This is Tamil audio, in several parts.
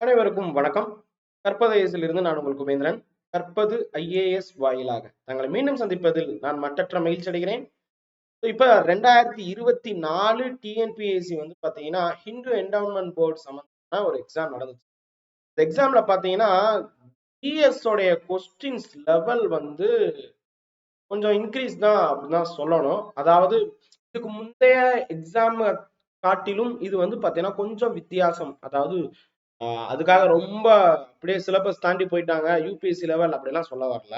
அனைவருக்கும் வணக்கம். கற்பதேசிலிருந்து நான் உங்கள் குபேந்திரன். கற்பது ஐஏஎஸ் வாயிலாக. தங்களை மீண்டும் சந்திப்பதில் நான் மற்றற்ற மகிழ்ச்சி அடைகிறேன். இப்ப ரெண்டாயிரத்தி இருபத்தி நாலு டிஎன்பிஎஸ்சி வந்து பாத்தீங்கன்னா ஹிந்து என்டவுன்மெண்ட் போர்டு சம்பந்தமான ஒரு எக்ஸாம் நடந்துச்சு. இந்த எக்ஸாம்ல பாத்தீங்கன்னா டிஎஸ் உடைய கொஸ்டின்ஸ் லெவல் வந்து கொஞ்சம் இன்க்ரீஸ் தான் அப்படின்னு தான் சொல்லணும். அதாவது இதுக்கு முந்தைய எக்ஸாம் காட்டிலும் இது வந்து பாத்தீங்கன்னா கொஞ்சம் வித்தியாசம். அதாவது அதுக்காக ரொம்ப அப்படியே சிலபஸ் தாண்டி போயிட்டாங்க. யூபிஎஸ்சி லெவல் அப்படிலாம் சொல்ல வரல.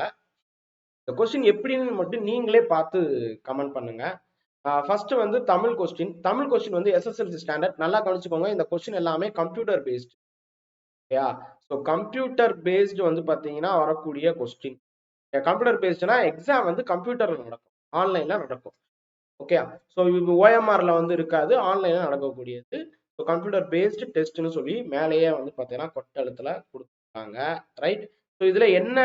இந்த கொஸ்டின் எப்படின்னு மட்டும் நீங்களே பார்த்து கமெண்ட் பண்ணுங்க. ஃபர்ஸ்ட் வந்து தமிழ் கொஸ்டின் தமிழ் கொஸ்டின் வந்து எஸ்எஸ்எல்சி ஸ்டாண்டர்ட் நல்லா கவனிச்சுக்கோங்க. இந்த கொஸ்டின் எல்லாமே கம்ப்யூட்டர் பேஸ்டு ஓகேயா ஸோ கம்ப்யூட்டர் பேஸ்டு வந்து பார்த்தீங்கன்னா வரக்கூடிய கொஸ்டின் கம்ப்யூட்டர் பேஸ்டுனா எக்ஸாம் வந்து கம்ப்யூட்டர்ல நடக்கும். ஆன்லைன்ல நடக்கும். ஓகே ஸோ இது ஓஎம்ஆர்ல வந்து இருக்காது. ஆன்லைன்ல நடக்கக்கூடியது. கம்ப்யூட்டர் பேஸ்டு டெஸ்ட்னு சொல்லி மேலேயே வந்து பார்த்தீங்கன்னா கொட்டழுத்துல கொடுத்துருக்காங்க ரைட் ஸோ இதுல என்ன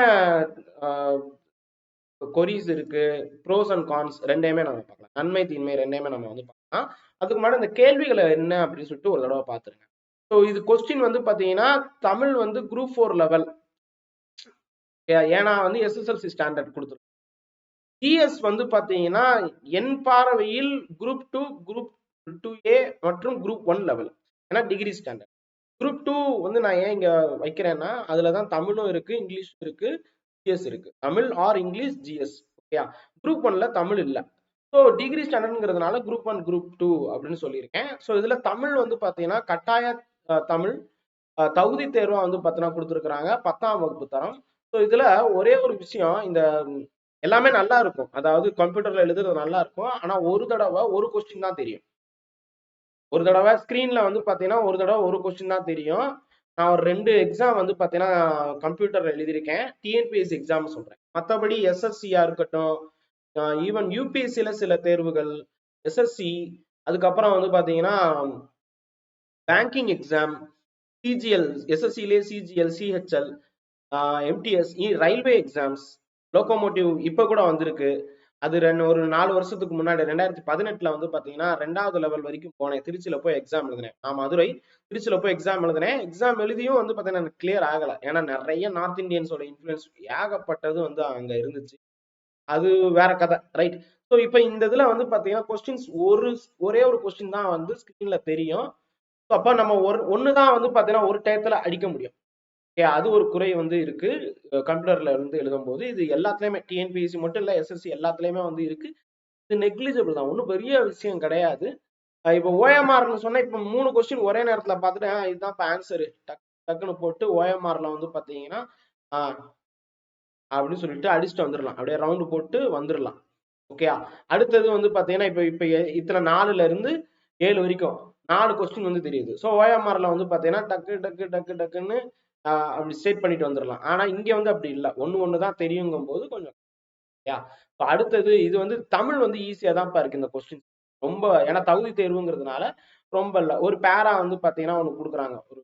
கொரிஸ் இருக்கு? ப்ரோஸ் அண்ட் கான்ஸ் ரெண்டையுமே நம்ம பார்க்கலாம். நன்மை தீன்மை ரெண்டையுமே நம்ம வந்து பார்க்கலாம். அதுக்கு முன்னாடி இந்த கேள்விகளை என்ன அப்படின்னு சொல்லிட்டு ஒரு தடவை பார்த்துருங்க. ஸோ இது கொஸ்டின் வந்து பார்த்தீங்கன்னா தமிழ் வந்து குரூப் ஃபோர் லெவல் ஏன்னா வந்து எஸ்எஸ்எல்சி ஸ்டாண்டர்ட் கொடுத்துருக்கோம் ஜிஎஸ் வந்து பார்த்தீங்கன்னா என் பார்வையில் group two group two A மற்றும் குரூப் ஒன் லெவல் ஏன்னா டிகிரி ஸ்டாண்டர்ட் குரூப் டூ வந்து நான் ஏன் இங்கே வைக்கிறேன்னா அதில் தான் தமிழும் இருக்குது இங்கிலீஷும் இருக்கு ஜிஎஸ் இருக்குது தமிழ் ஆர் இங்கிலீஷ் ஜிஎஸ் ஓகேயா குரூப் ஒன்ல தமிழ் இல்லை. ஸோ டிகிரி ஸ்டாண்டர்ட்ங்கிறதுனால குரூப் ஒன் குரூப் டூ அப்படின்னு சொல்லியிருக்கேன். ஸோ இதில் தமிழ் வந்து பார்த்தீங்கன்னா கட்டாய தமிழ் தகுதி தேர்வாக வந்து பார்த்தீங்கன்னா கொடுத்துருக்குறாங்க. பத்தாம் வகுப்பு தரம். ஸோ இதில் ஒரே ஒரு விஷயம் இந்த எல்லாமே நல்லா இருக்கும். அதாவது கம்ப்யூட்டரில் எழுதுறது நல்லா இருக்கும். ஆனால் ஒரு தடவை ஒரு கொஸ்டின் தான் தெரியும். ஒரு தடவை ஸ்க்ரீனில் வந்து பாத்தீங்கன்னா ஒரு தடவை ஒரு கொஸ்டின் தான் தெரியும். நான் ஒரு ரெண்டு எக்ஸாம் வந்து பாத்தீங்கன்னா கம்ப்யூட்டர் எழுதியிருக்கேன். டிஎன்பிஎஸ்சி எக்ஸாம் சொல்றேன். மற்றபடி எஸ்எஸ்சியா இருக்கட்டும் ஈவன் யூபிஎஸ்சியில் சில தேர்வுகள் எஸ்எஸ்சி அதுக்கப்புறம் வந்து பாத்தீங்கன்னா banking exam CGL எஸ்எஸ்சிலே CGL CHL MTS railway exams locomotive இப்போ கூட வந்திருக்கு. அது ரெண்டு ஒரு நாலு வருஷத்துக்கு முன்னாடி ரெண்டாயிரத்தி பதினெட்டுல வந்து பாத்தீங்கன்னா ரெண்டாவது லெவல் வரைக்கும் போனேன். திருச்சியில போய் எக்ஸாம் எழுதினேன். நான் மதுரை திருச்சியில போய் எக்ஸாம் எழுதினேன். எக்ஸாம் எழுதியும் வந்து பாத்தீங்கன்னா எனக்கு கிளியர் ஆகல. ஏன்னா நிறைய நார்த் இந்தியன்ஸோட இன்ஃபுளுன்ஸ் ஏகப்பட்டது வந்து அங்க இருந்துச்சு. அது வேற கதை ரைட் ஸோ இப்போ இந்த இதுல வந்து பாத்தீங்கன்னா கொஸ்டின்ஸ் ஒரு ஒரே ஒரு கொஸ்டின் தான் வந்து ஸ்கிரீன்ல தெரியும். ஸோ அப்போ நம்ம ஒரு ஒன்று தான் வந்து பாத்தீங்கன்னா ஒரு டயத்துல அடிக்க முடியும். அது ஒரு குறை வந்து இருக்கு. கம்ப்யூட்டர்ல இருந்து எழுதும்போது இது எல்லாத்துலயுமே டிஎன்பிஎஸ்சி மட்டும் இல்ல எஸ்எஸ்சி எல்லாத்துலயுமே வந்து இருக்கு. இது நெக்லிஜிபிள் தான். ஒன்றும் பெரிய விஷயம் கிடையாது. இப்போ ஓஎம்ஆர்னு சொன்னா இப்போ மூணு கொஸ்டின் ஒரே நேரத்துல பார்த்துட்டு இதுதான் இப்போ ஆன்சரு டக் டக்குன்னு போட்டு ஓஎம்ஆர்ல வந்து பாத்தீங்கன்னா ஆஹ் அப்படின்னு சொல்லிட்டு அடிச்சுட்டு வந்துடலாம். அப்படியே ரவுண்டு போட்டு வந்துடலாம். ஓகேயா அடுத்தது வந்து பாத்தீங்கன்னா இப்போ இப்போ இத்தனை நாலுல இருந்து ஏழு வரைக்கும் நாலு கொஸ்டின் வந்து தெரியுது. ஸோ ஓஎம்ஆர்ல வந்து பாத்தீங்கன்னா டக்கு டக்கு டக்கு டக்குன்னு அப்படி ஸ்டேட் பண்ணிட்டு வந்துடலாம் ஆனா இங்க வந்து அப்படி இல்லை. ஒண்ணு ஒண்ணு தான் தெரியுங்கும் போது கொஞ்சம் யா இப்போ அடுத்தது இது வந்து தமிழ் வந்து ஈஸியா தான் இருக்கு இந்த கொஸ்டின் ரொம்ப ஏன்னா தகுதி தேர்வுங்கிறதுனால ரொம்ப இல்லை. ஒரு பேரா வந்து பாத்தீங்கன்னா ஒன்று கொடுக்குறாங்க. ஒரு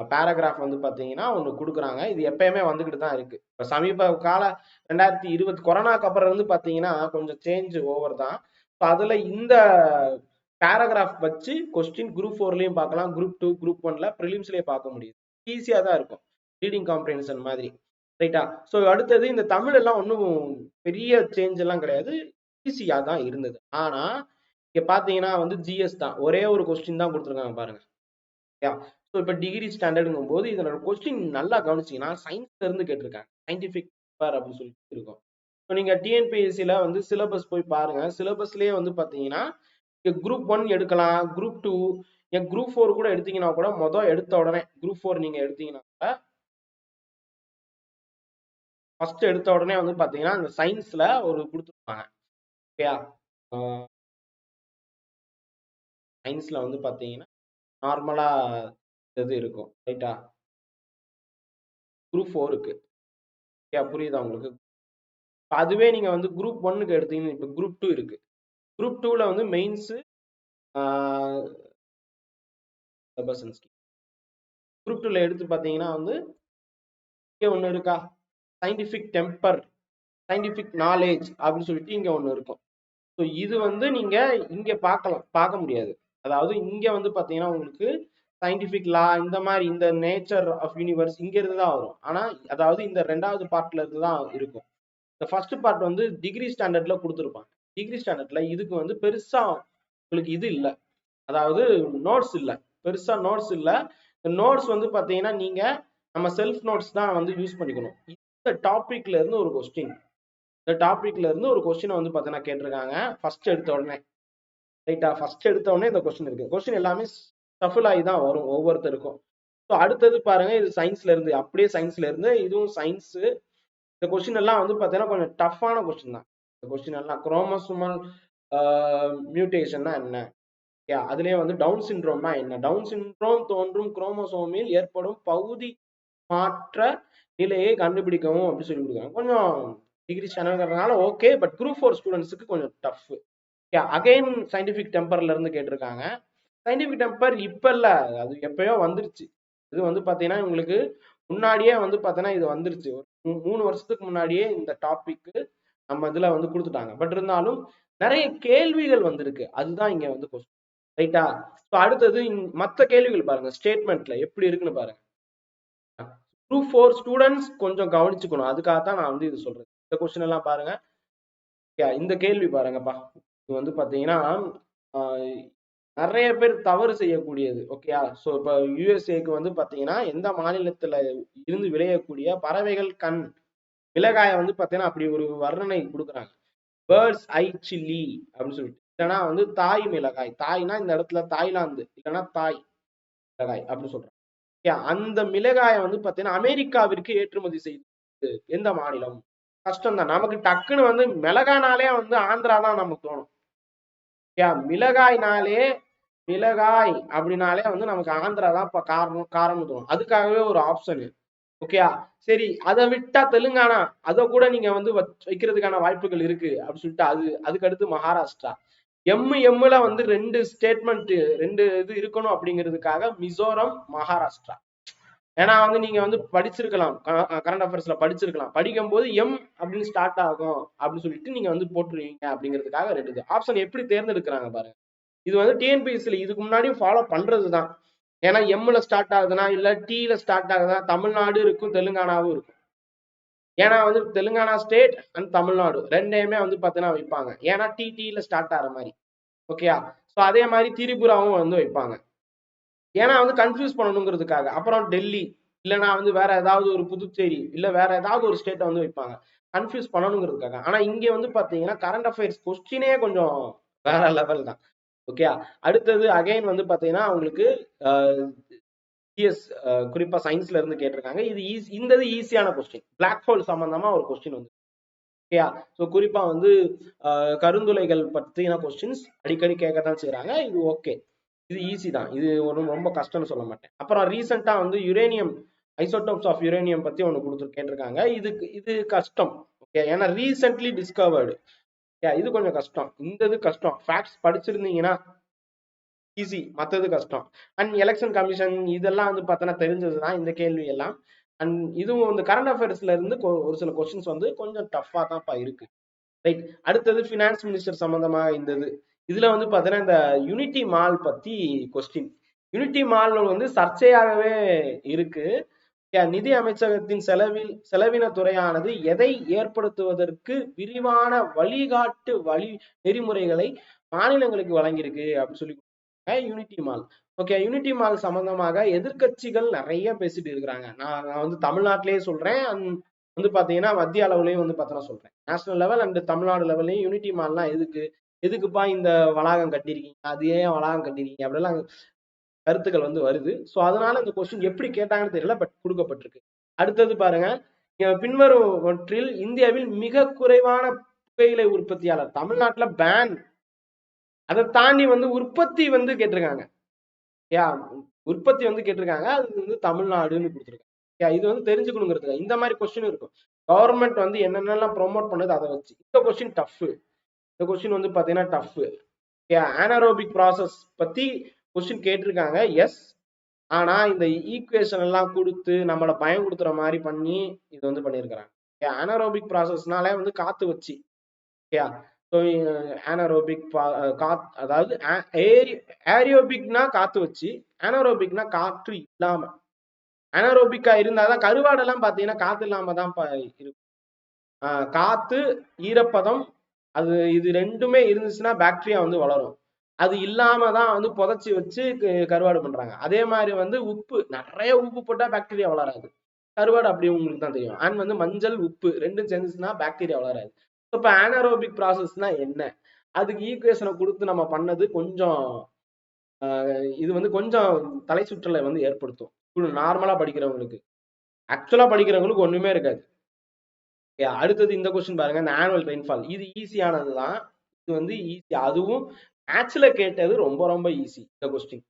பேராகிராஃப் வந்து பாத்தீங்கன்னா ஒன்று கொடுக்குறாங்க. இது எப்பயுமே வந்துகிட்டு தான் இருக்கு. இப்போ சமீப கால ரெண்டாயிரத்தி இருபது கொரோனாக்கு அப்புறம் வந்து பாத்தீங்கன்னா கொஞ்சம் சேஞ்ச் ஓவர் தான். ஸோ அதுல இந்த பேராகிராஃப் வச்சு கொஸ்டின் குரூப் ஃபோர்லயும் பார்க்கலாம் குரூப் டூ குரூப் ஒன்ல ப்ரிலிம்ஸ்லயே பார்க்க முடியுது. ஈஸியா தான் இருக்கும். ரீடிங் காம்ப்ரிஹென்ஷன் மாதிரி. ரைட்டா ஸோ அடுத்தது இந்த தமிழ் எல்லாம் ஒன்றும் பெரிய சேஞ்ச் எல்லாம் கிடையாது. ஈஸியா தான் இருந்தது. ஆனா இங்க பாத்தீங்கன்னா வந்து ஜிஎஸ் தான். ஒரே ஒரு கொஸ்டின் தான் கொடுத்துருக்காங்க பாருங்க. ஸோ இப்போ டிகிரி ஸ்டாண்டர்டுங்கும் போது இதனோட கொஸ்டின் நல்லா கவனிச்சீங்கன்னா சயின்ஸ்ல இருந்து கேட்டிருக்காங்க. சயின்டிஃபிக் அப்படின்னு சொல்லிட்டு இருக்கும் ஸோ நீங்க டிஎன்பிஎஸ்சில வந்து சிலபஸ் போய் பாருங்க. சிலபஸ்லயே வந்து பாத்தீங்கன்னா குரூப் ஒன் எடுக்கலாம். Group two and group four கூட எடுத்தீங்கன்னா கூட மொதல் எடுத்த உடனே குரூப் ஃபோர் நீங்க எடுத்தீங்கன்னா கூட ஃபர்ஸ்ட் எடுத்த உடனே வந்து பாத்தீங்கன்னா அந்த சயின்ஸ்ல ஒரு கொடுத்துருப்பாங்க. ஓகேயா சயின்ஸ்ல வந்து பாத்தீங்கன்னா நார்மலா இது இருக்கும். ரைட்டா குரூப் ஃபோருக்கு ஓகே புரியுதா உங்களுக்கு? அதுவே நீங்க வந்து குரூப் ஒன்னுக்கு எடுத்தீங்கன்னா இப்போ குரூப் டூ இருக்கு. குரூப் டூல வந்து மெயின்ஸ் குரூப் டூல எடுத்து பார்த்தீங்கன்னா வந்து இங்கே ஒன்று இருக்கா? சயின்டிஃபிக் டெம்பர் சயின்டிஃபிக் நாலேஜ் அப்படின்னு சொல்லிட்டு இங்கே ஒன்று இருக்கும். ஸோ இது வந்து நீங்கள் இங்கே பார்க்கலாம் பார்க்க முடியாது. அதாவது இங்கே வந்து பார்த்தீங்கன்னா உங்களுக்கு சயின்டிஃபிக் லா இந்த மாதிரி இந்த நேச்சர் ஆஃப் யூனிவர்ஸ் இங்கேருந்து தான் வரும். ஆனால் அதாவது இந்த ரெண்டாவது பார்ட்ல இருந்து தான் இருக்கும். இந்த ஃபர்ஸ்ட் பார்ட் வந்து டிகிரி ஸ்டாண்டர்டில் கொடுத்துருப்பாங்க. டிகிரி ஸ்டாண்டர்டில் இதுக்கு வந்து பெருசாக உங்களுக்கு இது இல்லை. அதாவது நோட்ஸ் இல்லை. பெருசா நோட்ஸ் இல்லை. இந்த நோட்ஸ் வந்து பாத்தீங்கன்னா நீங்க நம்ம செல்ஃப் நோட்ஸ் தான் வந்து யூஸ் பண்ணிக்கணும். இந்த டாபிக்ல இருந்து ஒரு கொஸ்டின் இந்த டாபிக்ல இருந்து ஒரு கொஸ்டினை வந்து பாத்தீங்கன்னா கேட்டிருக்காங்க. ஃபர்ஸ்ட் எடுத்த உடனே. ரைட்டா ஃபர்ஸ்ட் எடுத்த உடனே இந்த கொஸ்டின் இருக்கு. கொஸ்டின் எல்லாமே சஃபுல் ஆகி தான் வரும் ஒவ்வொருத்தருக்கும். ஸோ அடுத்தது பாருங்க இது சயின்ஸ்ல இருந்து. அப்படியே சயின்ஸ்ல இருந்து இதுவும் சயின்ஸு இந்த கொஸ்டின் எல்லாம் வந்து பாத்தீங்கன்னா கொஞ்சம் டஃப்பான கொஸ்டின் தான். இந்த கொஸ்டின் எல்லாம் குரோமோசோமல் மியூட்டேஷன்னா என்ன? அதுலயே வந்து டவுன் சிண்ட்ரோம்னா என்ன? டவுன் சிண்ட்ரோம் தோன்றும் குரோமோசோமில் ஏற்படும் பகுதி மாற்ற நிலையை கண்டுபிடிக்கவும் அப்படின்னு சொல்லி கொடுக்குறாங்க. கொஞ்சம் டிகிரி சேனல்ங்கிறதுனால ஓகே பட் குரூப் ஃபோர் ஸ்டூடெண்ட்ஸுக்கு கொஞ்சம் டஃப் யா அகைன் சயின்டிஃபிக் டெம்பர்ல இருந்து கேட்டிருக்காங்க. சயின்டிஃபிக் டெம்பர் இப்ப இல்ல அது எப்பயோ வந்துருச்சு. இது வந்து பாத்தீங்கன்னா உங்களுக்கு முன்னாடியே வந்து பாத்தீங்கன்னா இது வந்துருச்சு. ஒரு மூணு வருஷத்துக்கு முன்னாடியே இந்த டாபிக் நம்ம இதுல வந்து கொடுத்துட்டாங்க. பட் இருந்தாலும் நிறைய கேள்விகள் வந்திருக்கு. அதுதான் இங்க வந்து கொஸ்டின் ரைட்டா ஸோ அடுத்தது மற்ற மத்த கேள்விகள் பாருங்க ஸ்டேட்மெண்ட்ல எப்படி இருக்குன்னு பாருங்க. குரூப் ஃபோர் ஸ்டூடெண்ட்ஸ் கொஞ்சம் கவனிச்சுக்கணும். அதுக்காக தான் நான் வந்து இது சொல்றேன். இந்த கொஸ்டின் எல்லாம் பாருங்க. இந்த கேள்வி பாருங்கப்பா. இது வந்து பாத்தீங்கன்னா ஆஹ், நிறைய பேர் தவறு செய்யக்கூடியது. ஓகேயா ஸோ இப்போ யூஎஸ்ஏக்கு வந்து பாத்தீங்கன்னா எந்த மாநிலத்துல இருந்து விளையக்கூடிய பறவைகள் கண் மிளகாயை வந்து பாத்தீங்கன்னா அப்படி ஒரு வர்ணனை கொடுக்குறாங்க. பேர்ட்ஸ் ஐ சில்லி அப்படின்னு சொல்லிட்டு. இல்லைன்னா வந்து தாய் மிளகாய். தாய்னா இந்த இடத்துல தாய்லாந்து. இல்லைன்னா தாய் மிளகாய் அப்படின்னு சொல்றாங்க. அந்த மிளகாயை வந்து பாத்தீங்கன்னா அமெரிக்காவிற்கு ஏற்றுமதி செய்து எந்த மாநிலம்? கஷ்டம் தான் நமக்கு டக்குன்னு வந்து மிளகானாலே வந்து ஆந்திரா தான் நமக்கு தோணும். யா மிளகாய்னாலே மிளகாய் அப்படின்னாலே வந்து நமக்கு ஆந்திரா தான் இப்ப காரணம் காரணம் தோணும். அதுக்காகவே ஒரு ஆப்ஷன் ஓகேயா? சரி அதை விட்டா தெலுங்கானா? அதை கூட நீங்க வந்து வைக்கிறதுக்கான வாய்ப்புகள் இருக்கு அப்படின்னு சொல்லிட்டு அது அதுக்கடுத்து மகாராஷ்டிரா. எம் எம்ல வந்து ரெண்டு ஸ்டேட்மெண்ட் ரெண்டு இது இருக்கணும் அப்படிங்கிறதுக்காக மிசோரம் மகாராஷ்டிரா. ஏன்னா வந்து நீங்க வந்து படிச்சிருக்கலாம். கரண்ட் அஃபேர்ஸ்ல படிச்சிருக்கலாம். படிக்கும் போது எம் அப்படின்னு ஸ்டார்ட் ஆகும் அப்படின்னு சொல்லிட்டு நீங்க வந்து போட்டுருவீங்க அப்படிங்கிறதுக்காக ரெண்டு ஆப்ஷன் எப்படி தேர்ந்தெடுக்கிறாங்க பாருங்க. இது வந்து டிஎன்பிஎஸ்சில இதுக்கு முன்னாடியும் ஃபாலோ பண்றது தான் ஏன்னா எம்ல ஸ்டார்ட் ஆகுதுன்னா இல்ல டீல ஸ்டார்ட் ஆகுதுன்னா தமிழ்நாடு இருக்கும் தெலுங்கானாவும் இருக்கும். ஏன்னா வந்து தெலுங்கானா ஸ்டேட் அண்ட் தமிழ்நாடு ரெண்டையுமே வந்து பார்த்தீங்கன்னா வைப்பாங்க. ஏன்னா டிடில ஸ்டார்ட் ஆகிற மாதிரி. ஓகேயா ஸோ அதே மாதிரி திரிபுராவும் வந்து வைப்பாங்க. ஏன்னா வந்து கன்ஃபியூஸ் பண்ணணுங்கிறதுக்காக. அப்புறம் டெல்லி இல்லைன்னா வந்து வேற ஏதாவது ஒரு புதுச்சேரி இல்லை வேற ஏதாவது ஒரு ஸ்டேட்டை வந்து வைப்பாங்க. கன்ஃபியூஸ் பண்ணணுங்கிறதுக்காக. ஆனா இங்கே வந்து பாத்தீங்கன்னா கரண்ட் அஃபேர்ஸ் கொஸ்டினே கொஞ்சம் வேற லெவல் தான். ஓகே அடுத்தது அகைன் வந்து பாத்தீங்கன்னா உங்களுக்கு எஸ் குறிப்பா சயின்ஸ்ல இருந்து கேட்டிருக்காங்க. இது ஈஸி இந்த இது ஈஸியான கொஸ்டின் பிளாக் ஹோல் சம்பந்தமா ஒரு கொஸ்டின் வந்து ஓகேயா? ஸோ குறிப்பா வந்து கருந்துளைகள் பத்தின கொஸ்டின்ஸ் அடிக்கடி கேட்கத்தான் செய்யறாங்க இது ஓகே இது ஈஸி தான். இது ஒன்றும் ரொம்ப கஷ்டம்னு சொல்ல மாட்டேன். அப்புறம் ரீசெண்டா வந்து யுரேனியம் ஐசோடோப்ஸ் ஆஃப் யுரேனியம் பத்தி ஒன்று கொடுத்து கேட்டிருக்காங்க. இதுக்கு இது கஷ்டம். ஓகே? ஏன்னா ரீசென்ட்லி டிஸ்கவர்டு இது கொஞ்சம் கஷ்டம். இந்த இது கஷ்டம். ஃபேக்ட்ஸ் படிச்சிருந்தீங்கன்னா ஈஸி மற்றது கஷ்டம். அண்ட் எலெக்ஷன் கமிஷன் இதெல்லாம் வந்து பார்த்தோன்னா தெரிஞ்சது தான் இந்த கேள்வி எல்லாம் அண்ட் இதுவும் வந்து கரண்ட் அஃபேர்ஸ்ல இருந்து கொ- ஒரு சில கொஸ்டின்ஸ் வந்து கொஞ்சம் டஃப்பாக தான்ப்பா இருக்கு. ரைட் அடுத்தது ஃபினான்ஸ் மினிஸ்டர் சம்மந்தமாக இருந்தது இதுல வந்து பார்த்தீங்கன்னா இந்த யூனிட்டி மால் பத்தி கொஸ்டின் யூனிட்டி மால் வந்து சர்ச்சையாகவே இருக்கு. நிதி அமைச்சகத்தின் செலவில் செலவின துறையானது எதை ஏற்படுத்துவதற்கு விரிவான வழிகாட்டு வழி நெறிமுறைகளை மாநிலங்களுக்கு வழங்கியிருக்கு அப்படின்னு சொல்லி unity mall okay unity mall சம்பந்தமாக எதிர்க்கட்சிகள் நிறைய பேசிட்டு இருக்கிறாங்க. நான் நான் வந்து தமிழ்நாட்டிலேயே சொல்றேன். வந்து பாத்தீங்கன்னா மத்திய அளவுலயும் வந்து பார்த்தோன்னா சொல்றேன். நேஷனல் லெவல் அண்ட் தமிழ்நாடு லெவல்லையும் யூனிட்டி மால்லாம் எதுக்கு? எதுக்குப்பா இந்த வளாகம் கட்டியிருக்கீங்க? அது ஏன் வளாகம் கட்டியிருக்கீங்க? அப்படிலாம் கருத்துக்கள் வந்து வருது. ஸோ அதனால இந்த கொஸ்டின் எப்படி கேட்டாங்கன்னு தெரியல பட் கொடுக்கப்பட்டிருக்கு. அடுத்தது பாருங்க. பின்வரும் ஒன்றில் இந்தியாவில் மிக குறைவான புகையிலை உற்பத்தியாளர். தமிழ்நாட்டுல பேன் அதை தாண்டி வந்து உற்பத்தி வந்து கேட்டிருக்காங்க. யா உற்பத்தி வந்து கேட்டிருக்காங்க. அது வந்து தமிழ்நாடுன்னு கொடுத்துருக்காங்க. யா இது வந்து தெரிஞ்சுக்கணுங்கிறதுக்கு இந்த மாதிரி கொஸ்டின் இருக்கும். கவர்மெண்ட் வந்து என்னென்னலாம் ப்ரொமோட் பண்ணுது அதை வச்சு. இந்த கொஸ்டின் டஃப் இந்த கொஸ்டின் வந்து பாத்தீங்கன்னா டஃப் ஆனரோபிக் ப்ராசஸ் பத்தி கொஸ்டின் கேட்டிருக்காங்க. எஸ் ஆனா இந்த ஈக்குவேஷன் எல்லாம் கொடுத்து நம்மளை பயம் கொடுத்துற மாதிரி பண்ணி இது வந்து பண்ணியிருக்கிறாங்க. அனரோபிக் ப்ராசஸ்னாலே வந்து காத்து வச்சு. ஓகேயா ஆனரோபிக் காத் அதாவது ஏரியோபிக்னா காத்து வச்சு ஆனரோபிக்னா காற்று இல்லாம. அனரோபிக்கா இருந்தாதான் கருவாடெல்லாம் பாத்தீங்கன்னா காத்து இல்லாம தான் இருக்கும் காத்து ஈரப்பதம் அது இது ரெண்டுமே இருந்துச்சுன்னா பாக்டீரியா வந்து வளரும். அது இல்லாம தான் வந்து புதைச்சி வச்சு கருவாடு பண்றாங்க. அதே மாதிரி வந்து உப்பு நிறைய உப்பு போட்டா பாக்டீரியா வளராது. கருவாடு அப்படி உங்களுக்கு தான் தெரியும். அண்ட் வந்து மஞ்சள் உப்பு ரெண்டும் சேர்ந்துச்சுன்னா பாக்டீரியா வளராது. இப்போ ஆனரோபிக் ப்ராசஸ்னா என்ன? அதுக்கு ஈக்குவேஷனை கொடுத்து நம்ம பண்ணது கொஞ்சம் ஆஹ் இது வந்து கொஞ்சம் தலை சுற்றலை வந்து ஏற்படுத்தும். நார்மலா படிக்கிறவங்களுக்கு. ஆக்சுவலா படிக்கிறவங்களுக்கு ஒண்ணுமே இருக்காது. அடுத்தது இந்த கொஸ்டின் பாருங்க. இந்த ஆனுவல் ரெயின்ஃபால் இது ஈஸியானது தான். இது வந்து ஈஸி அதுவும் மேட்ச்ல கேட்டது ரொம்ப ரொம்ப ஈஸி இந்த கொஸ்டின்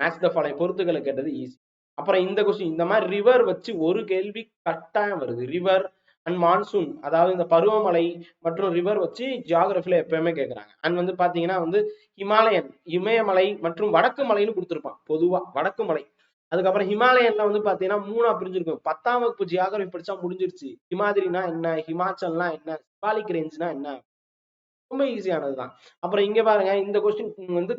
மேட்ச் த ஃபாலை பொறுத்துக்களை கேட்டது ஈஸி அப்புறம் இந்த கொஸ்டின் இந்த மாதிரி ரிவர் வச்சு ஒரு கேள்வி கட்டாயம் வருது. ரிவர் அண்ட் மான்சூன் அதாவது இந்த பருவமழை மற்றும் ரிவர் வச்சு ஜியாகிரபில எப்பயுமே கேட்குறாங்க அண்ட் வந்து பாத்தீங்கன்னா வந்து ஹிமாலயன் இமயமலை மற்றும் வடக்கு மலைன்னு கொடுத்துருப்பான் பொதுவா வடக்கு மலை. அதுக்கப்புறம் ஹிமாலயன்ல வந்து பாத்தீங்கன்னா மூணா பிரிஞ்சிருக்கும். பத்தாம் வகுப்பு ஜியாகிரபி படிச்சா முடிஞ்சிருச்சு. ஹிமாதிரினா என்ன ஹிமாச்சல்னா என்ன சிவாலிக் ரேஞ்ச்னா என்ன? ரொம்ப ஈஸியானது தான் அப்புறம் இங்க பாருங்க இந்த கொஸ்டின் வந்து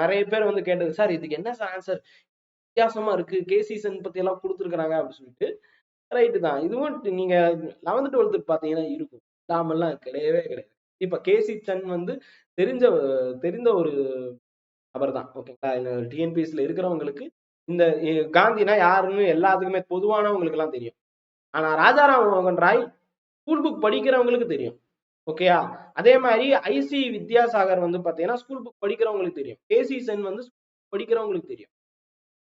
நிறைய பேர் வந்து கேட்டது சார் இதுக்கு என்ன சார் ஆன்சர் வித்தியாசமா இருக்கு. கே சீசன் பத்தி எல்லாம் கொடுத்துருக்காங்க அப்படின்னு சொல்லிட்டு ரைட்டு தான். இதுவும் நீங்க லெவன்த் டுவெல்த் பாத்தீங்கன்னா இருக்கும். டாமெல்லாம் கிடையவே கிடையாது. இப்ப கேசி சன் வந்து தெரிஞ்ச தெரிந்த ஒரு நபர் தான். ஓகேங்களா? டிஎன்பிஎஸ்ல இருக்கிறவங்களுக்கு இந்த காந்தினா யாருன்னு எல்லாத்துக்குமே பொதுவானவங்களுக்கு எல்லாம் தெரியும். ஆனா ராஜாராம் மோகன் ராய் ஸ்கூல் புக் படிக்கிறவங்களுக்கு தெரியும். ஓகேயா? அதே மாதிரி ஐசி வித்யாசாகர் வந்து பாத்தீங்கன்னா ஸ்கூல் புக் படிக்கிறவங்களுக்கு தெரியும். கேசி சென் வந்து படிக்கிறவங்களுக்கு தெரியும்.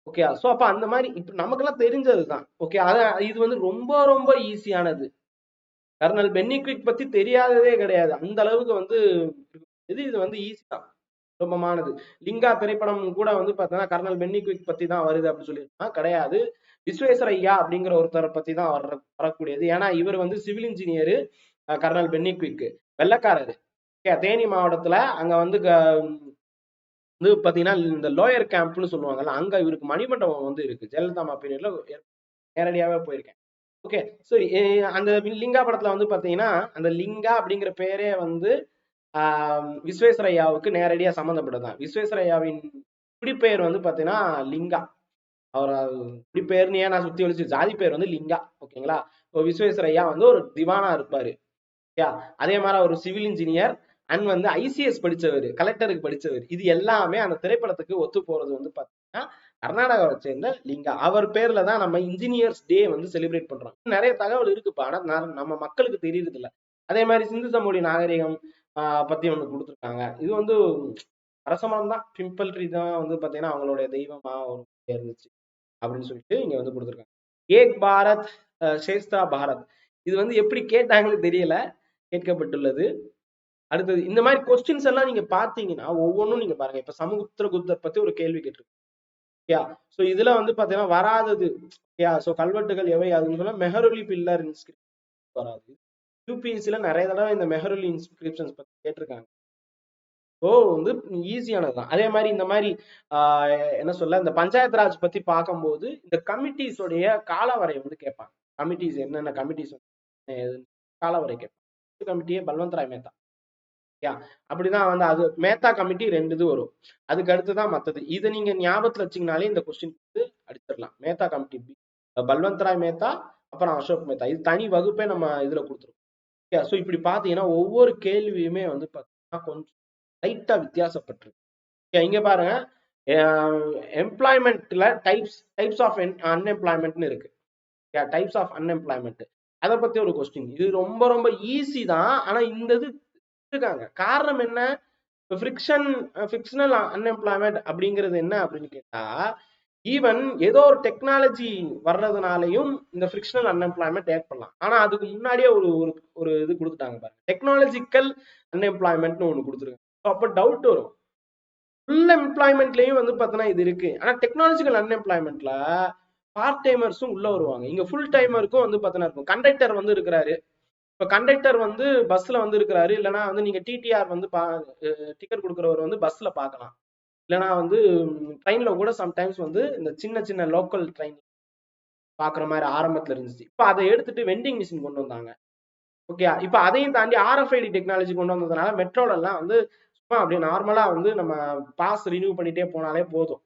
ஓகே சோ அப்போ அந்த மாதிரி இப்போ நமக்கெல்லாம் தெரிஞ்சதுதான். ஓகே அது இது வந்து ரொம்ப ரொம்ப ஈஸியானது கர்னல் பென்னிக்விக் பத்தி தெரியாததே கிடையாது. அந்த அளவுக்கு வந்து இது இது வந்து ஈஸி தான். ரொம்பமானது. லிங்கா திரைப்படம் கூட வந்து பார்த்தீங்கன்னா கர்னல் பென்னிக்விக் பத்தி தான் வருது அப்படின்னு சொல்லியிருக்காங்க. கிடையாது. விஸ்வேஸ்வரையா அப்படிங்கிற ஒருத்தரை பத்தி தான் வர்ற வரக்கூடியது. ஏன்னா இவர் வந்து சிவில் இன்ஜினியரு கர்னல் பென்னிக்விக் வெள்ளக்காரரு. தேனி மாவட்டத்துல அங்க வந்து க- வந்து பாத்தீங்கன்னா இந்த லோயர் கேம்ப்னு சொல்லுவாங்கல்ல அங்க இவருக்கு மணிமண்டபம் வந்து இருக்கு. ஜெயலலிதா அம்மா பீரியட்ல நேரடியாவே போயிருக்கேன். ஓகே சரி அந்த லிங்கா படத்துல வந்து பாத்தீங்கன்னா அந்த லிங்கா அப்படிங்கிற பேரே வந்து ஆஹ் விஸ்வேஸ்வரையாவுக்கு நேரடியா சம்மந்தப்பட்டதுதான். விஸ்வேஸ்வரையாவின் குடிப்பெயர் வந்து பாத்தீங்கன்னா லிங்கா. அவர் குடிப்பெயர்னு ஏன் நான் சுத்தி ஒழிச்சு ஜாதி பேர் வந்து லிங்கா ஓகேங்களா? இப்போ விஸ்வேஸ்வரையா வந்து ஒரு திவானா இருப்பாரு. ஓகே அதே மாதிரி அவர் சிவில் இன்ஜினியர் அண்ட் வந்து ஐசிஎஸ் படிச்சவர் கலெக்டருக்கு படிச்சவர் இது எல்லாமே அந்த திரைப்படத்துக்கு ஒத்து போறது வந்து பாத்தீங்கன்னா கர்நாடகாவை சேர்ந்த லிங்கா. அவர் பேர்ல தான் நம்ம இன்ஜினியர்ஸ் டே வந்து செலிப்ரேட் பண்றோம். நிறைய தகவல் இருக்குப்பா. ஆனா நம்ம மக்களுக்கு தெரியறது இல்ல அதே மாதிரி சிந்து சமூடி நாகரிகம் ஆஹ் பத்தி ஒண்ணு கொடுத்துருக்காங்க. இது வந்து அரசமரம் தான். பிம்பிள் தான் வந்து பாத்தீங்கன்னா அவங்களுடைய தெய்வமா ஒரு இருந்துச்சு அப்படின்னு சொல்லிட்டு இங்க வந்து கொடுத்துருக்காங்க. ஏக் பாரத் ஷேஸ்தா சேஷ்தா பாரத். இது வந்து எப்படி கேட்டாங்கன்னு தெரியல கேட்கப்பட்டுள்ளது. அடுத்தது இந்த மாதிரி கொஸ்டின்ஸ் எல்லாம் நீங்க பாத்தீங்கன்னா ஒவ்வொன்றும் நீங்க பாருங்க. இப்ப சமுத்திரகுப்தர் பத்தி ஒரு கேள்வி கேட்டிருக்கு ஓகேயா? சோ இதுல வந்து பாத்தீங்கன்னா வராதது. ஓகேயா? சோ கல்வெட்டுகள் எவை? அதுன்னு சொன்னா மெஹருலி பில்லர் இன்ஸ்கிரிப்ஷன் வராது. யூபிஎஸ்சில நிறைய தடவை இந்த மெஹருலி இன்ஸ்கிரிப்ஷன்ஸ் பத்தி கேட்டிருக்காங்க. ஸோ வந்து ஈஸியானது தான் அதே மாதிரி இந்த மாதிரி ஆஹ் என்ன சொல்ல இந்த பஞ்சாயத்து ராஜ் பத்தி பார்க்கும்போது இந்த கமிட்டிஸோடைய காலவரை வந்து கேட்பாங்க. கமிட்டிஸ் என்னென்ன கமிட்டிஸ் காலவரை கேட்பாங்க. கமிட்டியே பல்வந்த் ராய் மேத்தா. யா அப்படிதான் வந்து அது மேத்தா கமிட்டி ரெண்டு இது வரும். அதுக்கு அடுத்து தான் மத்தது. இதை நீங்க ஞாபகத்துல வச்சீங்கனாலே இந்த கொஸ்டின் வந்து அடிச்சிடலாம். Mehta committee B. Balwant Rai Mehta அப்புறம் அசோக் மேத்தா. இது தனி வகுப்பே நம்ம இதுல கொடுத்துருக்கோம். ஸோ இப்படி பாத்தீங்கன்னா ஒவ்வொரு கேள்வியுமே வந்து பாத்தீங்கன்னா கொஞ்சம் லைட்டா வித்தியாசப்பட்டிருக்கு. இங்க பாருங்க. எம்ப்ளாய்மெண்ட்ல டைப்ஸ் டைப்ஸ் ஆஃப் அன்எம்ப்ளாய்மெண்ட்னு இருக்கு. டைப்ஸ் ஆஃப் அன்எம்ப்ளாய்மெண்ட் அதை பத்தி ஒரு கொஸ்டின் இது ரொம்ப ரொம்ப ஈஸி தான். ஆனா இந்த இது இருக்காங்க காரணம் என்ன? ஃபிரிக்ஷன் ஃபிக்ஷனல் அன்எம்ப்ளாய்மெண்ட் அப்படிங்கிறது என்ன அப்படின்னு கேட்டா ஈவன் ஏதோ ஒரு டெக்னாலஜி வர்றதுனாலையும் இந்த ஃபிரிக்ஷனல் அன்எம்ப்ளாய்மெண்ட் ஏற்படலாம் ஆனா அதுக்கு முன்னாடியே ஒரு ஒரு ஒரு இது கொடுத்துட்டாங்க பாருங்க. டெக்னாலஜிக்கல் அன்எம்ப்ளாய்மெண்ட்னு ஒன்று கொடுத்துருக்காங்க. அப்போ டவுட் வரும். ஃபுல் எம்ப்ளாய்மெண்ட்லயும் வந்து பார்த்தோன்னா இது இருக்கு. ஆனா டெக்னாலஜிக்கல் அன்எம்ப்ளாய்மெண்ட்ல பார்ட் டைமர்ஸும் உள்ள வருவாங்க. இங்க ஃபுல் டைமருக்கும் வந்து பார்த்தோன்னா இருக்கும். கண்டக்டர் வந்து இருக்கிறாரு. இப்ப கண்டக்டர் வந்து பஸ்ல வந்து இருக்கிறாரு இல்லைன்னா வந்து நீங்க டிடிஆர் வந்து பா டிக்கெட் கொடுக்குறவர் வந்து பஸ்ல பார்க்கலாம். இல்லைன்னா வந்து ட்ரெயின்ல கூட சம்டைம்ஸ் வந்து இந்த சின்ன சின்ன லோக்கல் ட்ரெயின் பாக்குற மாதிரி ஆரம்பத்துல இருந்துச்சு. இப்போ அதை எடுத்துட்டு வெண்டிங் மிஷின் கொண்டு வந்தாங்க. ஓகே இப்போ அதையும் தாண்டி ஆர்எஃப்ஐடி டெக்னாலஜி கொண்டு வந்ததுனால மெட்ரோலெல்லாம் வந்து சும்மா அப்படியே நார்மலா வந்து நம்ம பாஸ் ரினியூ பண்ணிட்டே போனாலே போதும்.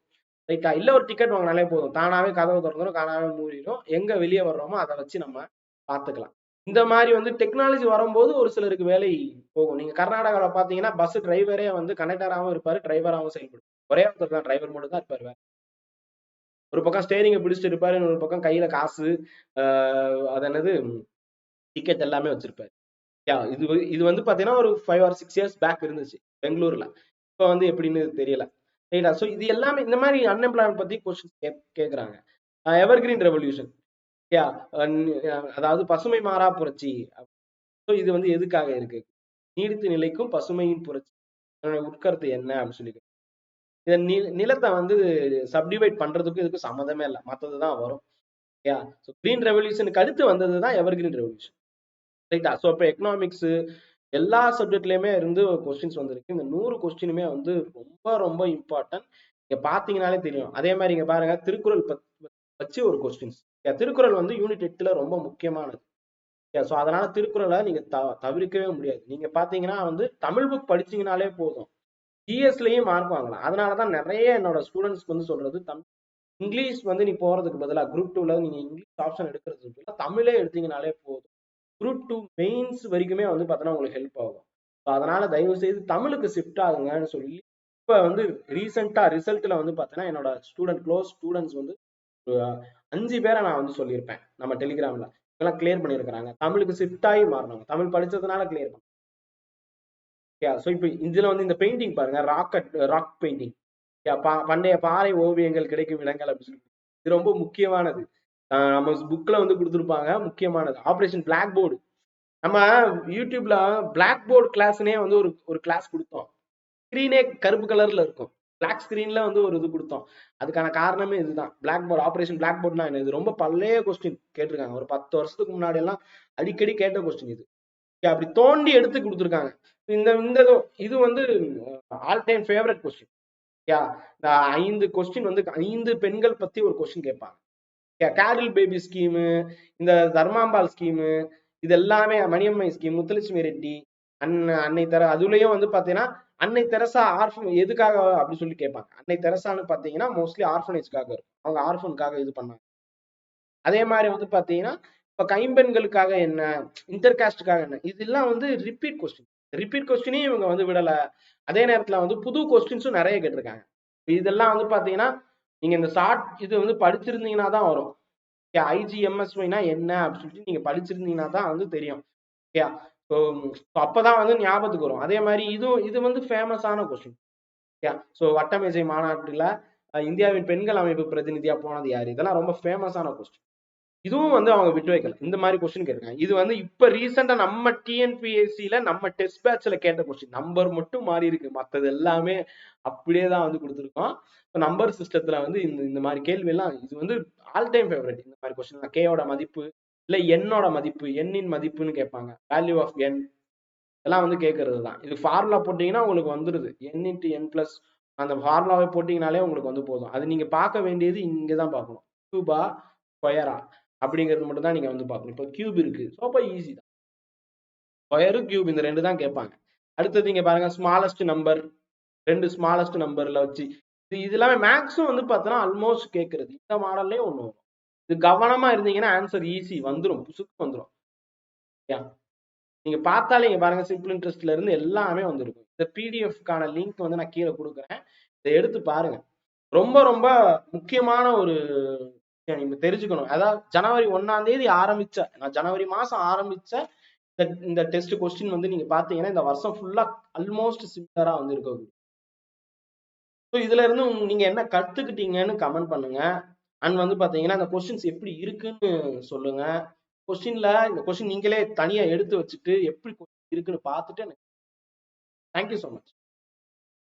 ரைட்டா இல்ல ஒரு டிக்கெட் வாங்கினாலே போதும். தானாவே கதவு திறந்துடும் தானாவே மூடிடும் எங்க வெளியே வர்றோமோ அதை வச்சு நம்ம பார்த்துக்கலாம். இந்த மாதிரி வந்து டெக்னாலஜி வரும்போது ஒரு சிலருக்கு வேலை போகும். நீங்க கர்நாடகாவில் பாத்தீங்கன்னா பஸ் டிரைவரே வந்து கண்டக்டராகவும் இருப்பாரு டிரைவராகவும் செயல்படும். ஒரே ஒருத்தர் தான் டிரைவர் மட்டும் தான் இருப்பாரு வேற. ஒரு பக்கம் ஸ்டேரிங்கை பிடிச்சிட்டு இருப்பாரு இன்னொரு பக்கம் கையில காசு அது என்னது டிக்கெட் எல்லாமே வச்சிருப்பாரு. யா இது இது வந்து பாத்தீங்கன்னா ஒரு five or six years back இருந்துச்சு பெங்களூர்ல. இப்போ வந்து எப்படின்னு தெரியல. ரைட்டா ஸோ இது எல்லாமே இந்த மாதிரி அன்எம்ப்ளாய்மெண்ட் பத்தி கொஸ்டின் கேட்குறாங்க எவர்கிரீன் ரெவல்யூஷன் யா அதாவது பசுமை மாறா புரட்சி. ஸோ இது வந்து எதுக்காக இருக்கு? நீடித்து நிலைக்கும் பசுமையின் புரட்சி. உட்கருத்து என்ன அப்படின்னு சொல்லி இதை நி நிலத்தை வந்து சப்டிவைட் பண்றதுக்கும் இதுக்கும் சம்மந்தமே இல்லை. மற்றது தான் வரும். யா ஸோ கிரீன் ரெவல்யூஷனுக்கு அடுத்து வந்தது தான் எவர்கிரீன் ரெவல்யூஷன் ரைட்டா? ஸோ இப்போ எக்கனாமிக்ஸ் எல்லா சப்ஜெக்ட்லயுமே இருந்து கொஸ்டின்ஸ் வந்திருக்கு. இந்த நூறு கொஸ்டினுமே வந்து ரொம்ப ரொம்ப இம்பார்ட்டன்ட் நீங்க பாத்தீங்கன்னாலே தெரியும். அதே மாதிரி இங்க பாருங்க திருக்குறள் வச்சு ஒரு கொஸ்டின்ஸ் திருக்குறள் வந்து யூனிட் எட்டுல ரொம்ப முக்கியமானது. ஸோ அதனால திருக்குறளை நீங்க த தவிர்க்கவே முடியாது. நீங்க பாத்தீங்கன்னா வந்து தமிழ் புக் படிச்சீங்கனாலே போதும். ஜிஎஸ்லயும் மார்க் வாங்கலாம். அதனாலதான் நிறைய என்னோட ஸ்டூடெண்ட்ஸ்க்கு வந்து சொல்றது தமிழ் இங்கிலீஷ் வந்து நீ போறதுக்கு பதிலாக குரூப் டூல நீங்க இங்கிலீஷ் ஆப்ஷன் எடுக்கிறதுக்கு பதிலாக தமிழே எடுத்தீங்கனாலே போதும். குரூப் டூ மெயின்ஸ் வரைக்குமே வந்து பார்த்தோன்னா உங்களுக்கு ஹெல்ப் ஆகும். ஸோ அதனால தயவு செய்து தமிழுக்கு ஷிஃப்ட் ஆகுங்கன்னு சொல்லி இப்போ வந்து ரீசெண்டாக ரிசல்ட்ல வந்து பார்த்தீங்கன்னா என்னோட ஸ்டூடெண்ட் க்ளோஸ் ஸ்டூடெண்ட்ஸ் வந்து அஞ்சு பேரை நான் வந்து சொல்லியிருப்பேன். நம்ம டெலிகிராம்ல. இதெல்லாம் கிளியர் பண்ணியிருக்கிறாங்க. தமிழுக்கு ஷிஃப்ட் ஆகி மாறினாங்க தமிழ் படிச்சதுனால கிளியர் பண்ண ஸோ இப்போ இதுல வந்து இந்த பெயிண்டிங் பாருங்க. ராக்கெட் ராக் பெயிண்டிங் பண்டைய பாறை ஓவியங்கள் கிடைக்கும் இடங்கள் அப்படின்னு சொல்லி இது ரொம்ப முக்கியமானது. ஆஹ் நம்ம புக்ல வந்து கொடுத்துருப்பாங்க. முக்கியமானது. ஆபரேஷன் பிளாக் போர்டு நம்ம யூடியூப்ல பிளாக் போர்டு கிளாஸ்னே வந்து ஒரு ஒரு கிளாஸ் கொடுத்தோம். ஸ்க்ரீனே கருப்பு கலர்ல இருக்கும். பிளாக் ஸ்கிரீன்ல வந்து ஒரு இது கொடுத்தோம். அதுக்கான காரணமே இதுதான். பிளாக் போர்டு ஆபரேஷன் பிளாக் போர்ட்னா என்ன? இது ரொம்ப பழைய கொஸ்டின் கேட்டிருக்காங்க. ஒரு பத்து வருஷத்துக்கு முன்னாடி எல்லாம் அடிக்கடி கேட்ட கொஸ்டின் இது. அப்படி தோண்டி எடுத்து கொடுத்துருக்காங்க. இந்த இந்த இது- வந்து all time favourite question yeah இந்த ஐந்து கொஸ்டின் வந்து ஐந்து பெண்கள் பத்தி ஒரு கொஸ்டின் கேட்பாங்க. கேரல் பேபி ஸ்கீமு இந்த தர்மாம்பால் ஸ்கீமு இது எல்லாமே மணியம்மை ஸ்கீம் முத்துலட்சுமி ரெட்டி அண்ணன் அன்னை தர அதுலயும் வந்து பாத்தீங்கன்னா அன்னை தெரசா ஆர்ஃபன் எதுக்காக அப்படின்னு சொல்லி கேட்பாங்க? அன்னை தெரசான்னு பாத்தீங்கன்னா மோஸ்ட்லி ஆர்ஃபனேஜ்க்காக இருக்கும். அவங்க ஆர்ஃபனுக்காக இது பண்ணாங்க. அதே மாதிரி வந்து பாத்தீங்கன்னா இப்ப கைம்பெண்களுக்காக என்ன இன்டர் காஸ்டுக்காக என்ன இதெல்லாம் வந்து ரிப்பீட் கொஸ்டின் ரிப்பீட் கொஸ்டினையும் இவங்க வந்து விடல. அதே நேரத்துல வந்து புது கொஸ்டின்ஸும் நிறைய கேட்டிருக்காங்க. இதெல்லாம் வந்து பாத்தீங்கன்னா நீங்க இந்த ஷார்ட் இது வந்து படிச்சிருந்தீங்கன்னா தான் வரும். ஐஜிஎம்எஸ்ஒய்னா என்ன அப்படின்னு சொல்லிட்டு நீங்க படிச்சிருந்தீங்கன்னா தான் வந்து தெரியும். ஓகே அப்பதான் வந்து ஞாபகத்துக்கு வரும். அதே மாதிரி இதுவும் இது வந்து ஃபேமஸான கொஸ்டின் ஓகே ஸோ வட்டமேசை மாநாட்டில் இந்தியாவின் பெண்கள் அமைப்பு பிரதிநிதியா போனது யாரு? இதெல்லாம் ரொம்ப ஃபேமஸான கொஸ்டின் இதுவும் வந்து அவங்க விட்டு வைக்கல. இந்த மாதிரி கொஸ்டின் கேட்டிருக்காங்க. இது வந்து இப்ப ரீசெண்டா நம்ம டிஎன்பிஎஸ்சில நம்ம டெஸ்ட் பேட்ச்ல கேட்ட கொஸ்டின் நம்பர் மட்டும் மாறி இருக்கு. மற்றது எல்லாமே அப்படியே தான் வந்து கொடுத்துருக்கோம். நம்பர் சிஸ்டத்துல வந்து இந்த இந்த மாதிரி கேள்வி எல்லாம் இது வந்து ஆல் டைம் ஃபேவரட் இந்த மாதிரி கொஸ்டின் கேயோட மதிப்பு இல்ல என்னோட மதிப்பு எண்ணின் மதிப்புன்னு கேட்பாங்க. வேல்யூ ஆஃப் என் இதெல்லாம் வந்து கேட்கறது தான் இது ஃபார்முலா போட்டீங்கன்னா உங்களுக்கு வந்துருது. என் இன்ட்டு என் பிளஸ் அந்த ஃபார்முலாவை போட்டீங்கனாலே உங்களுக்கு வந்து போதும். அது நீங்க பார்க்க வேண்டியது இங்க தான் பார்க்கணும் கியூபா ஸ்கொயரா அப்படிங்கிறது மட்டும் தான் நீங்க வந்து பார்க்கணும். இப்போ கியூப் இருக்கு. ஸோ அப்போ ஈஸி தான். ஸ்கொயரு கியூப் இந்த ரெண்டு தான் கேட்பாங்க. அடுத்தது இங்க பாருங்க ஸ்மாலஸ்ட் நம்பர் ரெண்டு ஸ்மாலஸ்ட் நம்பர்ல வச்சு. இது இது எல்லாமே மேக்ஸும் வந்து பார்த்தோன்னா ஆல்மோஸ்ட் கேட்கறது. இந்த மாடல்லே ஒன்று வரும். இது கவனமா இருந்தீங்கன்னா ஆன்சர் ஈஸி வந்துடும் புசுக்கு வந்துடும் நீங்க பார்த்தாலே இங்க பாருங்க சிம்பிள் இன்ட்ரெஸ்ட்ல இருந்து எல்லாமே வந்திருக்கும். இந்த பிடிஎஃப்கான லிங்க் வந்து நான் கீழே கொடுக்குறேன். இதை எடுத்து பாருங்க. ரொம்ப ரொம்ப முக்கியமான ஒரு விஷயம் நீங்க தெரிஞ்சுக்கணும். அதாவது ஜனவரி ஒன்னாம் தேதி ஆரம்பிச்ச நான் ஜனவரி மாசம் ஆரம்பிச்ச இந்த இந்த டெஸ்ட் கொஸ்டின் வந்து நீங்க பாத்தீங்கன்னா இந்த வருஷம் ஃபுல்லா ஆல்மோஸ்ட் சிமிலரா வந்து இருக்கக்கூடிய. ஸோ இதுல இருந்து நீங்க என்ன கத்துக்கிட்டீங்கன்னு கமெண்ட் பண்ணுங்க. அண்ட் வந்து பாத்தீங்கன்னா அந்த கொஸ்டின்ஸ் எப்படி இருக்குன்னு சொல்லுங்க. கொஸ்டின்ல இந்த கொஸ்டின் நீங்களே தனியா எடுத்து வச்சுட்டு எப்படி இருக்குன்னு பார்த்துட்டு எனக்கு தேங்க்யூ ஸோ மச்